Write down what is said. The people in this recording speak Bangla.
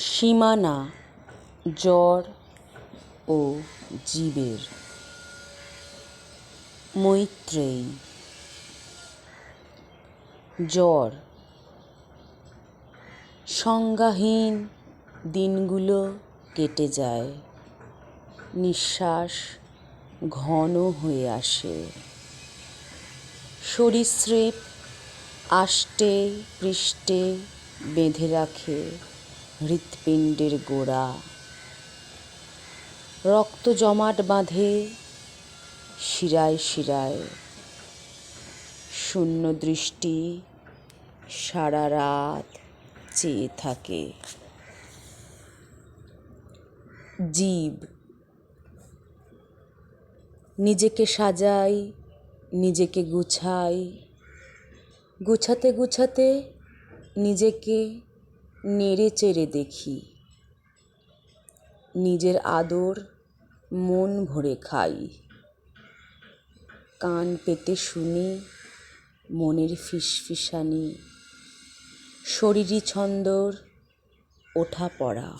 সীমানা, জ্বর ও জীবের। মৈত্রেয়ী। জ্বর। সংজ্ঞাহীন দিনগুলো কেটে যায়। নিঃশ্বাস ঘন হয়ে আসে। সরীসৃপ আষ্টে পৃষ্ঠে বেঁধে রাখে। হৃৎপিণ্ডের গোড়া। রক্ত জমাট বাঁধে শিরায় শিরায়। শূন্য দৃষ্টি সারা রাত চেয়ে থাকে। জীব নিজেকে সাজাই, নিজেকে গুছাই। গুছাতে গুছাতে নিজেকে নেড়ে চেড়ে দেখি। নিজের আদর মন ভরে খাই। কান পেতে শুনি, মনের ফিসফিসানি। শরীরী ছন্দর ওঠা পড়া।